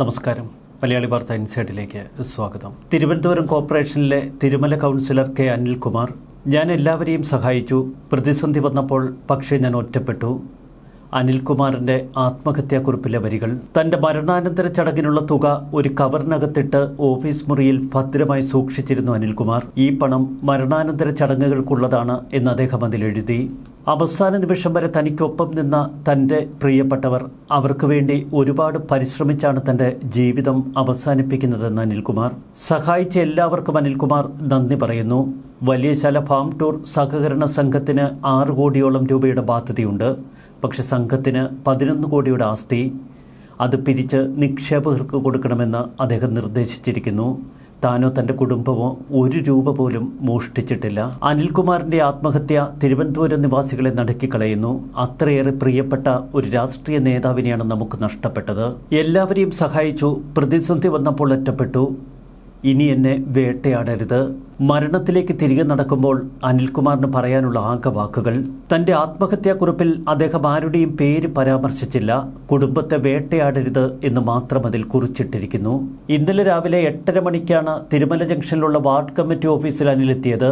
നമസ്കാരം. മലയാളി വാർത്ത ഇൻസൈഡിലേക്ക് സ്വാഗതം. തിരുവനന്തപുരം കോർപ്പറേഷനിലെ തിരുമല കൗൺസിലർ കെ അനിൽകുമാർ ഞാൻ എല്ലാവരെയും സഹായിച്ചു. പ്രതിസന്ധി വന്നപ്പോൾ പക്ഷേ ഞാൻ ഒറ്റപ്പെട്ടു. അനിൽകുമാറിന്റെ ആത്മഹത്യാക്കുറിപ്പിലെ വരികൾ തന്റെ മരണാനന്തര ചടങ്ങിനുള്ള തുക ഒരു കവറിനകത്തിട്ട് ഓഫീസ് മുറിയിൽ ഭദ്രമായി സൂക്ഷിച്ചിരുന്നു അനിൽകുമാർ. ഈ പണം മരണാനന്തര ചടങ്ങുകൾക്കുള്ളതാണ് എന്ന് അദ്ദേഹം അതിൽ എഴുതി അവസാന നിമിഷം വരെ തനിക്കൊപ്പം നിന്ന തന്റെ പ്രിയപ്പെട്ടവർ അവർക്ക് വേണ്ടി ഒരുപാട് പരിശ്രമിച്ചാണ് തന്റെ ജീവിതം അവസാനിപ്പിക്കുന്നതെന്ന് അനിൽകുമാർ. സഹായിച്ച എല്ലാവർക്കും അനിൽകുമാർ നന്ദി പറയുന്നു. വലിയശാല ഫാം ടൂർ സഹകരണ സംഘത്തിന് ആറ് കോടിയോളം രൂപയുടെ ബാധ്യതയുണ്ട്. പക്ഷെ സംഘത്തിന് പതിനൊന്ന് കോടിയുടെ ആസ്തി. അത് പിരിച്ച് നിക്ഷേപകർക്ക് കൊടുക്കണമെന്ന് അദ്ദേഹം നിർദ്ദേശിച്ചിരിക്കുന്നു. താനോ തന്റെ കുടുംബമോ ഒരു രൂപ പോലും മോഷ്ടിച്ചിട്ടില്ല. അനിൽകുമാറിന്റെ ആത്മഹത്യ തിരുവനന്തപുരം നിവാസികളെ നടുക്കിക്കളയുന്നു. അത്രയേറെ പ്രിയപ്പെട്ട ഒരു രാഷ്ട്രീയ നേതാവിനെയാണ് നമുക്ക് നഷ്ടപ്പെട്ടത്. എല്ലാവരെയും സഹായിച്ചു. പ്രതിസന്ധി വന്നപ്പോൾ ഒറ്റപ്പെട്ടു. ഇനി എന്നെ വേട്ടയാടരുത്. മരണത്തിലേക്ക് തിരികെ നടക്കുമ്പോൾ അനിൽകുമാറിന് പറയാനുള്ള ആകെ വാക്കുകൾ തന്റെ ആത്മഹത്യാക്കുറിപ്പിൽ അദ്ദേഹം ആരുടെയും പേര് പരാമർശിച്ചില്ല. കുടുംബത്തെ വേട്ടയാടരുത് എന്ന് മാത്രം അതിൽ കുറിച്ചിട്ടിരിക്കുന്നു. ഇന്നലെ രാവിലെ എട്ടര മണിക്കാണ് തിരുമല ജംഗ്ഷനിലുള്ള വാർഡ് കമ്മിറ്റി ഓഫീസിൽ അനിലെത്തിയത്.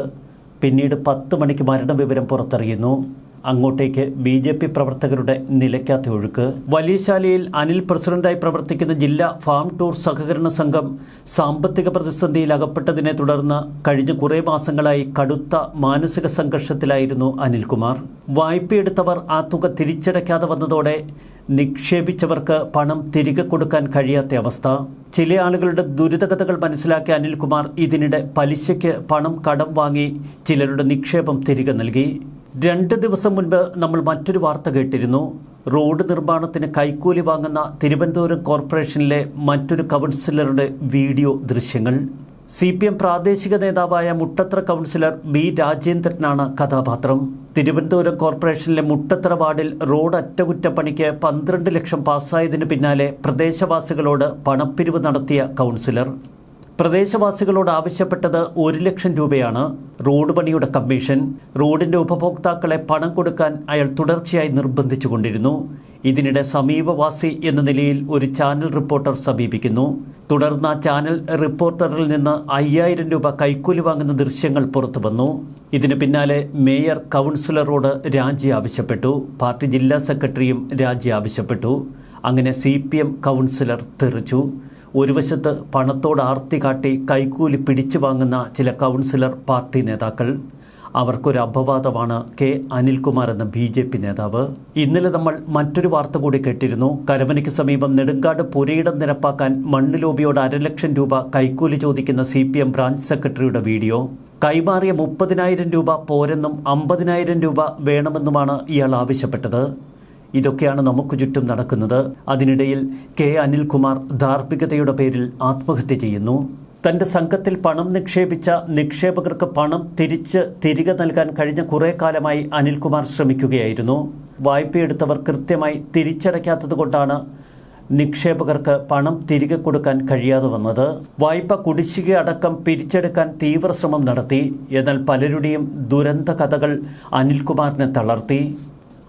പിന്നീട് പത്ത് മണിക്ക് മരണവിവരം പുറത്തറിയുന്നു. അങ്ങോട്ടേക്ക് ബി ജെ പി പ്രവർത്തകരുടെ നിലയ്ക്കാത്ത ഒഴുക്ക്. വലിയശാലയിൽ അനിൽ പ്രസിഡന്റായി പ്രവർത്തിക്കുന്ന ജില്ലാ ഫാം ടൂർ സഹകരണ സംഘം സാമ്പത്തിക പ്രതിസന്ധിയിൽ അകപ്പെട്ടതിനെ തുടർന്ന് കഴിഞ്ഞ കുറേ മാസങ്ങളായി കടുത്ത മാനസിക സംഘർഷത്തിലായിരുന്നു അനിൽകുമാർ. വായ്പയെടുത്തവർ ആ തുക തിരിച്ചടയ്ക്കാതെ വന്നതോടെ നിക്ഷേപിച്ചവർക്ക് പണം തിരികെ കൊടുക്കാൻ കഴിയാത്ത അവസ്ഥ. ചില ആളുകളുടെ ദുരിതകഥകൾ മനസ്സിലാക്കിയ അനിൽകുമാർ ഇതിനിടെ പലിശയ്ക്ക് പണം കടം വാങ്ങി ചിലരുടെ നിക്ഷേപം തിരികെ നൽകി. രണ്ട് ദിവസം മുൻപ് നമ്മൾ മറ്റൊരു വാർത്ത കേട്ടിരുന്നു. റോഡ് നിർമ്മാണത്തിന് കൈക്കൂലി വാങ്ങുന്ന തിരുവനന്തപുരം കോർപ്പറേഷനിലെ മറ്റൊരു കൗൺസിലറുടെ വീഡിയോ ദൃശ്യങ്ങൾ. സി പി എം പ്രാദേശിക നേതാവായ മുട്ടത്ര കൗൺസിലർ ബി രാജേന്ദ്രനാണ് കഥാപാത്രം. തിരുവനന്തപുരം കോർപ്പറേഷനിലെ മുട്ടത്ര വാർഡിൽ റോഡ് അറ്റകുറ്റപ്പണിക്ക് പന്ത്രണ്ട് ലക്ഷം പാസ്സായതിനു പിന്നാലെ പ്രദേശവാസികളോട് പണപ്പിരിവ് നടത്തിയ കൗൺസിലർ. പ്രദേശവാസികളോട് ആവശ്യപ്പെട്ടത് ഒരു ലക്ഷം രൂപയാണ്. റോഡ് പണിയുടെ കമ്മീഷൻ റോഡിന്റെ ഉപഭോക്താക്കളെ പണം കൊടുക്കാൻ അയാൾ തുടർച്ചയായി നിർബന്ധിച്ചുകൊണ്ടിരുന്നു. ഇതിനിടെ സമീപവാസി എന്ന നിലയിൽ ഒരു ചാനൽ റിപ്പോർട്ടർ സമീപിക്കുന്നു. തുടർന്ന് ആ ചാനൽ റിപ്പോർട്ടറിൽ നിന്ന് അയ്യായിരം രൂപ കൈക്കൂലി വാങ്ങുന്ന ദൃശ്യങ്ങൾ പുറത്തു വന്നു. ഇതിന് പിന്നാലെ മേയർ കൗൺസിലറോട് രാജി ആവശ്യപ്പെട്ടു. പാർട്ടി ജില്ലാ സെക്രട്ടറിയും രാജി ആവശ്യപ്പെട്ടു. അങ്ങനെ സി കൗൺസിലർ തെറിച്ചു. ഒരു വശത്ത് പണത്തോട് ആർത്തി കാട്ടി കൈക്കൂലി പിടിച്ചു വാങ്ങുന്ന ചില കൗൺസിലർ പാർട്ടി നേതാക്കൾ. അവർക്കൊരു അപവാദമാണ് കെ അനിൽകുമാർ എന്ന ബി ജെ പി നേതാവ്. ഇന്നലെ നമ്മൾ മറ്റൊരു വാർത്ത കൂടി കേട്ടിരുന്നു. കരമനയ്ക്ക് സമീപം നെടുങ്കാട് പുരയിടം നിരപ്പാക്കാൻ മണ്ണ് ലോബിയോട് അരലക്ഷം രൂപ കൈക്കൂലി ചോദിക്കുന്ന സി പി എം ബ്രാഞ്ച് സെക്രട്ടറിയുടെ വീഡിയോ. കൈമാറിയ മുപ്പതിനായിരം രൂപ പോരെന്നും അമ്പതിനായിരം രൂപ വേണമെന്നുമാണ് ഇയാൾ ആവശ്യപ്പെട്ടത്. ഇതൊക്കെയാണ് നമുക്ക് ചുറ്റും നടക്കുന്നത്. അതിനിടയിൽ കെ അനിൽകുമാർ ധാർമ്മികതയുടെ പേരിൽ ആത്മഹത്യ ചെയ്യുന്നു. തന്റെ സംഘത്തിൽ പണം നിക്ഷേപിച്ച നിക്ഷേപകർക്ക് പണം തിരിച്ച് തിരികെ നൽകാൻ കഴിഞ്ഞ കുറേ കാലമായി അനിൽകുമാർ ശ്രമിക്കുകയായിരുന്നു. വായ്പയെടുത്തവർ കൃത്യമായി തിരിച്ചടയ്ക്കാത്തതുകൊണ്ടാണ് നിക്ഷേപകർക്ക് പണം തിരികെ കൊടുക്കാൻ കഴിയാതെ വന്നത്. വായ്പ കുടിശ്ശിക അടക്കം പിരിച്ചെടുക്കാൻ തീവ്ര ശ്രമം നടത്തി. എന്നാൽ പലരുടെയും ദുരന്ത കഥകൾ അനിൽകുമാറിനെ തളർത്തി.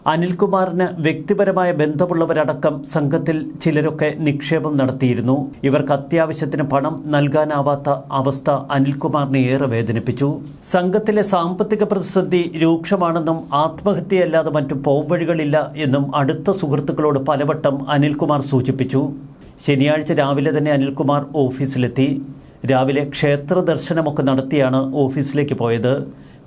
അനിൽകുമാറിന് വ്യക്തിപരമായ ബന്ധമുള്ളവരടക്കം സംഘത്തിൽ ചിലരൊക്കെ നിക്ഷേപം നടത്തിയിരുന്നു. ഇവർക്ക് അത്യാവശ്യത്തിന് പണം നൽകാനാവാത്ത അവസ്ഥ അനിൽകുമാറിനെ ഏറെ വേദനിപ്പിച്ചു. സംഘത്തിലെ സാമ്പത്തിക പ്രതിസന്ധി രൂക്ഷമാണെന്നും ആത്മഹത്യയല്ലാതെ മറ്റു പോംവഴികളില്ല എന്നും അടുത്ത സുഹൃത്തുക്കളോട് പലവട്ടം അനിൽകുമാർ സൂചിപ്പിച്ചു. ശനിയാഴ്ച രാവിലെ തന്നെ അനിൽകുമാർ ഓഫീസിലെത്തി. രാവിലെ ക്ഷേത്ര ദർശനമൊക്കെ നടത്തിയാണ് ഓഫീസിലേക്ക് പോയത്.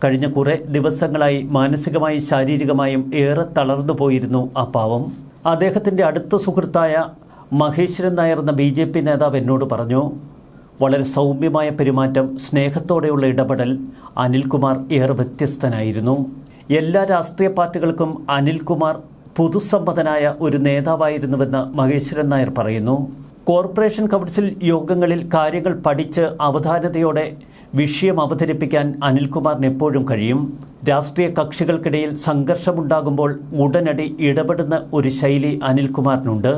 കഴിഞ്ഞ കുറേ ദിവസങ്ങളായി മാനസികമായും ശാരീരികമായും ഏറെ തളർന്നു പോയിരുന്നു ആ പാവം. അദ്ദേഹത്തിന്റെ അടുത്ത സുഹൃത്തായ മഹേശ്വരൻ നായർ എന്ന ബി ജെ പി നേതാവ് എന്നോട് പറഞ്ഞു വളരെ സൗമ്യമായ പെരുമാറ്റം സ്നേഹത്തോടെയുള്ള ഇടപെടൽ അനിൽകുമാർ ഏറെ വ്യത്യസ്തനായിരുന്നു. എല്ലാ രാഷ്ട്രീയ പാർട്ടികൾക്കും അനിൽകുമാർ പുതുസമ്മതനായ ഒരു നേതാവായിരുന്നുവെന്ന് മഹേശ്വരൻ നായർ പറയുന്നു. കോർപ്പറേഷൻ കൗൺസിൽ യോഗങ്ങളിൽ കാര്യങ്ങൾ പഠിച്ച് അവധാനതയോടെ വിഷയം അവതരിപ്പിക്കാൻ അനിൽകുമാറിന് എപ്പോഴും കഴിയും. രാഷ്ട്രീയ കക്ഷികൾക്കിടയിൽ സംഘർഷമുണ്ടാകുമ്പോൾ ഉടനടി ഇടപെടുന്ന ഒരു ശൈലി അനിൽകുമാറിനുണ്ട്.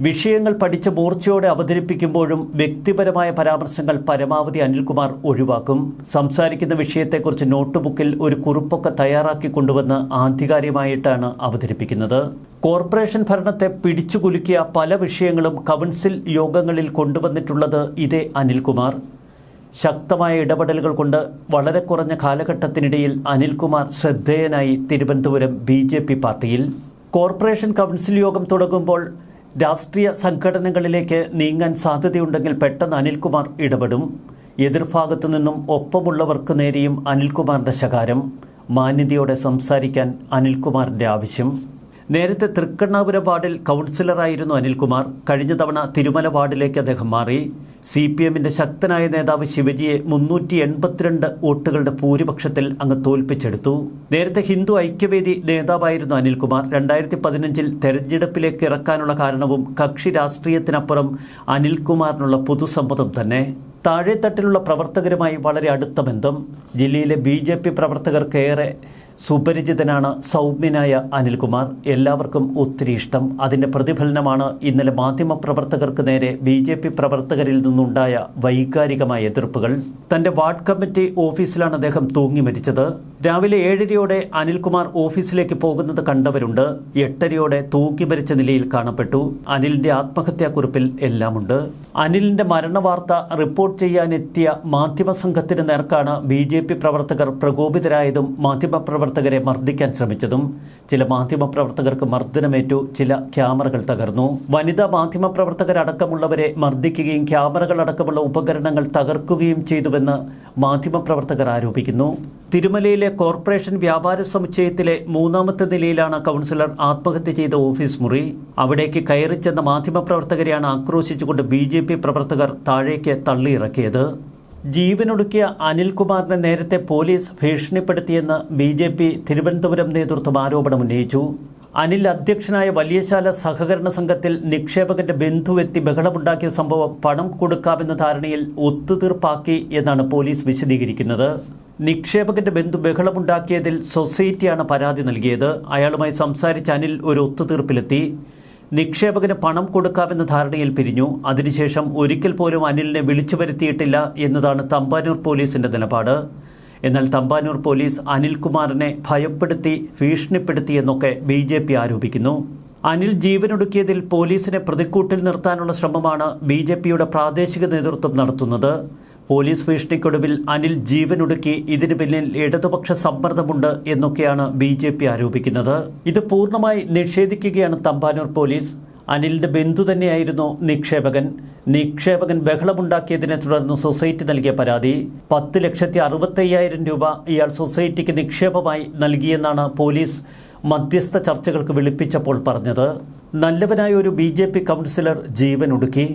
വിഷയങ്ങൾ പഠിച്ച് മൂർച്ചയോടെ അവതരിപ്പിക്കുമ്പോഴും വ്യക്തിപരമായ പരാമർശങ്ങൾ പരമാവധി അനിൽകുമാർ ഒഴിവാക്കും. സംസാരിക്കുന്ന വിഷയത്തെക്കുറിച്ച് നോട്ട്ബുക്കിൽ ഒരു കുറിപ്പൊക്കെ തയ്യാറാക്കി കൊണ്ടുവന്ന് ആധികാരികമായിട്ടാണ് അവതരിപ്പിക്കുന്നത്. കോർപ്പറേഷൻ ഭരണത്തെ പിടിച്ചുകുലുക്കിയ പല വിഷയങ്ങളും കൗൺസിൽ യോഗങ്ങളിൽ കൊണ്ടുവന്നിട്ടുള്ളത് ഇതേ അനിൽകുമാർ. ശക്തമായ ഇടപെടലുകൾ കൊണ്ട് വളരെ കുറഞ്ഞ കാലഘട്ടത്തിനിടയിൽ അനിൽകുമാർ ശ്രദ്ധേയനായി തിരുവനന്തപുരം ബി പാർട്ടിയിൽ. കോർപ്പറേഷൻ കൗൺസിൽ യോഗം തുടങ്ങുമ്പോൾ രാഷ്ട്രീയ സംഘടനകളിലേക്ക് നീങ്ങാൻ സാധ്യതയുണ്ടെങ്കിൽ പെട്ടെന്ന് അനിൽകുമാർ ഇടപെടും. എതിർഭാഗത്തു നിന്നും ഒപ്പമുള്ളവർക്ക് നേരെയും അനിൽകുമാറിന്റെ ശകാരം. മാന്യതയോടെ സംസാരിക്കാൻ അനിൽകുമാറിന്റെ ആവശ്യം. നേരത്തെ തൃക്കണ്ണാപുരം വാർഡിൽ കൗൺസിലറായിരുന്നു അനിൽകുമാർ. കഴിഞ്ഞ തവണ തിരുമല വാർഡിലേക്ക് അദ്ദേഹം മാറി. സി പി എമ്മിന്റെ ശക്തനായ നേതാവ് ശിവജിയെ മുന്നൂറ്റി എൺപത്തിരണ്ട് വോട്ടുകളുടെ ഭൂരിപക്ഷത്തിൽ അങ്ങ് തോൽപ്പിച്ചെടുത്തു. നേരത്തെ ഹിന്ദു ഐക്യവേദി നേതാവായിരുന്നു അനിൽകുമാർ. രണ്ടായിരത്തി പതിനഞ്ചിൽ തെരഞ്ഞെടുപ്പിലേക്ക് ഇറക്കാനുള്ള കാരണവും കക്ഷി രാഷ്ട്രീയത്തിനപ്പുറം അനിൽകുമാറിനുള്ള പൊതുസമ്മതം തന്നെ. താഴെത്തട്ടിലുള്ള പ്രവർത്തകരുമായി വളരെ അടുത്ത ബന്ധം. ജില്ലയിലെ ബി ജെ പി പ്രവർത്തകർക്കേറെ സുപരിചിതനാണ് സൗമ്യനായ അനിൽകുമാർ. എല്ലാവർക്കും ഒത്തിരി ഇഷ്ടം. അതിന്റെ പ്രതിഫലനമാണ് ഇന്നലെ മാധ്യമപ്രവർത്തകർക്ക് നേരെ ബി ജെ പി പ്രവർത്തകരിൽ നിന്നുണ്ടായ വൈകാരികമായ എതിർപ്പുകൾ. തന്റെ വാർഡ് കമ്മിറ്റി ഓഫീസിലാണ് അദ്ദേഹം തൂങ്ങി മരിച്ചത്. രാവിലെ ഏഴരയോടെ അനിൽകുമാർ ഓഫീസിലേക്ക് പോകുന്നത് കണ്ടവരുണ്ട്. എട്ടരയോടെ തൂക്കി മരിച്ച നിലയിൽ കാണപ്പെട്ടു. അനിലിന്റെ ആത്മഹത്യാക്കുറിപ്പിൽ എല്ലാമുണ്ട്. അനിലിന്റെ മരണവാർത്ത റിപ്പോർട്ട് ചെയ്യാനെത്തിയ മാധ്യമ സംഘത്തിന് നേർക്കാണ് ബി പ്രവർത്തകർ പ്രകോപിതരായതും മാധ്യമപ്രവർത്തകരെ മർദ്ദിക്കാൻ ശ്രമിച്ചതും ചില മാധ്യമപ്രവർത്തകർക്ക് മർദ്ദനമേറ്റു ചില ക്യാമറകൾ തകർന്നു. വനിതാ മാധ്യമപ്രവർത്തകരടക്കമുള്ളവരെ മർദ്ദിക്കുകയും ക്യാമറകൾ അടക്കമുള്ള ഉപകരണങ്ങൾ തകർക്കുകയും ചെയ്തുവെന്ന് മാധ്യമപ്രവർത്തകർ ആരോപിക്കുന്നു. തിരുമലയിലെ കോർപ്പറേഷൻ വ്യാപാര സമുച്ചയത്തിലെ മൂന്നാമത്തെ നിലയിലാണ് കൗൺസിലർ ആത്മഹത്യ ചെയ്ത ഓഫീസ് മുറി. അവിടേക്ക് കയറിച്ചെന്ന മാധ്യമപ്രവർത്തകരെയാണ് ആക്രോശിച്ചുകൊണ്ട് ബി പ്രവർത്തകർ താഴേക്ക് തള്ളിയിറക്കിയത്. ജീവനൊടുക്കിയ അനിൽകുമാറിനെ നേരത്തെ പോലീസ് ഭീഷണിപ്പെടുത്തിയെന്ന് ബി ജെ പി തിരുവനന്തപുരം നേതൃത്വം ആരോപണം ഉന്നയിച്ചു. അനിൽ അധ്യക്ഷനായ വലിയശാല സഹകരണ സംഘത്തിൽ നിക്ഷേപകന്റെ ബന്ധുവെത്തി ബഹളമുണ്ടാക്കിയ സംഭവം പണം കൊടുക്കാമെന്ന ധാരണയിൽ ഒത്തുതീർപ്പാക്കി എന്നാണ് പോലീസ് വിശദീകരിക്കുന്നത്. നിക്ഷേപകന്റെ ബന്ധു ബഹളമുണ്ടാക്കിയതിൽ സൊസൈറ്റിയാണ് പരാതി നൽകിയത്. അയാളുമായി സംസാരിച്ച അനിൽ ഒരു ഒത്തുതീർപ്പിലെത്തി. നിക്ഷേപകന് പണം കൊടുക്കാമെന്ന ധാരണയിൽ പിരിഞ്ഞു. അതിനുശേഷം ഒരിക്കൽ പോലും അനിലിനെ വിളിച്ചു വരുത്തിയിട്ടില്ല എന്നതാണ് തമ്പാനൂർ പോലീസിന്റെ നിലപാട്. എന്നാൽ തമ്പാനൂർ പോലീസ് അനിൽകുമാറിനെ ഭയപ്പെടുത്തി ഭീഷണിപ്പെടുത്തി എന്നൊക്കെ ബി ജെ പി ആരോപിക്കുന്നു. അനിൽ ജീവനൊടുക്കിയതിൽ പോലീസിനെ പ്രതിക്കൂട്ടിൽ നിർത്താനുള്ള ശ്രമമാണ് ബി പ്രാദേശിക നേതൃത്വം നടത്തുന്നത്. പോലീസ് ഭീഷണിക്കൊടുവിൽ അനിൽ ജീവനൊടുക്കി ഇതിനു പിന്നിൽ ഇടതുപക്ഷ സമ്മർദ്ദമുണ്ട് എന്നൊക്കെയാണ് ബി ജെ പി ആരോപിക്കുന്നത്. ഇത് പൂർണമായി നിഷേധിക്കുകയാണ് തമ്പാനൂർ പോലീസ്. അനിലിന്റെ ബന്ധു തന്നെയായിരുന്നു നിക്ഷേപകൻ. നിക്ഷേപകൻ ബഹളമുണ്ടാക്കിയതിനെ തുടർന്ന് സൊസൈറ്റി നൽകിയ പരാതി. പത്ത് ലക്ഷത്തി അറുപത്തയ്യായിരം രൂപ ഇയാൾ സൊസൈറ്റിക്ക് നിക്ഷേപമായി നൽകിയെന്നാണ് പോലീസ് മധ്യസ്ഥ ചർച്ചകൾക്ക് വിളിപ്പിച്ചപ്പോൾ പറഞ്ഞത്. നല്ലവനായ ഒരു ബി കൗൺസിലർ ജീവൻ ഒടുക്കി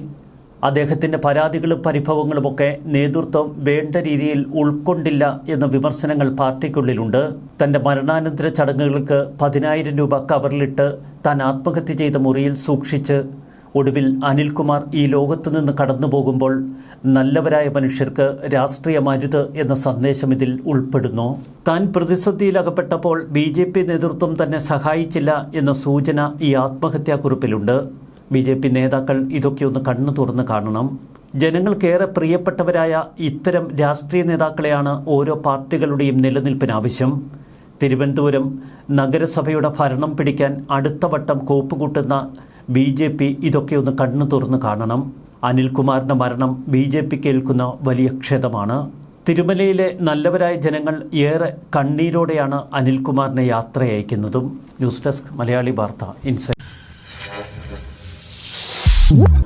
അദ്ദേഹത്തിന്റെ പരാതികളും പരിഭവങ്ങളുമൊക്കെ നേതൃത്വം വേണ്ട രീതിയിൽ ഉൾക്കൊണ്ടില്ല എന്ന വിമർശനങ്ങൾ പാർട്ടിക്കുള്ളിലുണ്ട്. തന്റെ മരണാനന്തര ചടങ്ങുകൾക്ക് പതിനായിരം രൂപ കവറിലിട്ട് താൻ ആത്മഹത്യ ചെയ്ത മുറിയിൽ സൂക്ഷിച്ച് ഒടുവിൽ അനിൽകുമാർ ഈ ലോകത്തു നിന്ന് കടന്നു പോകുമ്പോൾ നല്ലവരായ മനുഷ്യർക്ക് രാഷ്ട്രീയമരുത് എന്ന സന്ദേശം ഇതിൽ ഉൾപ്പെടുന്നു. താൻ പ്രതിസന്ധിയിലകപ്പെട്ടപ്പോൾ ബി നേതൃത്വം തന്നെ സഹായിച്ചില്ല എന്ന സൂചന ഈ ആത്മഹത്യാക്കുറിപ്പിലുണ്ട്. ബി ജെ പി നേതാക്കൾ ഇതൊക്കെ ഒന്ന് കണ്ണു തുറന്ന് കാണണം. ജനങ്ങൾക്കേറെ പ്രിയപ്പെട്ടവരായ ഇത്തരം രാഷ്ട്രീയ നേതാക്കളെയാണ് ഓരോ പാർട്ടികളുടെയും നിലനിൽപ്പിന് ആവശ്യം തിരുവനന്തപുരം നഗരസഭയുടെ ഭരണം പിടിക്കാൻ അടുത്ത വട്ടം കോപ്പുകൂട്ടുന്ന ബി ജെ പി ഇതൊക്കെ ഒന്ന് കണ്ണു തുറന്ന് കാണണം. അനിൽകുമാറിന്റെ മരണം ബി ജെ പിക്ക് ഏൽക്കുന്ന വലിയ ക്ഷതമാണ് തിരുമലയിലെ നല്ലവരായ ജനങ്ങൾ ഏറെ കണ്ണീരോടെയാണ് അനിൽകുമാറിനെ യാത്ര അയക്കുന്നതും ന്യൂസ് ഡെസ്ക് മലയാളി വാർത്ത ഇൻസൈറ്റ്. Woo!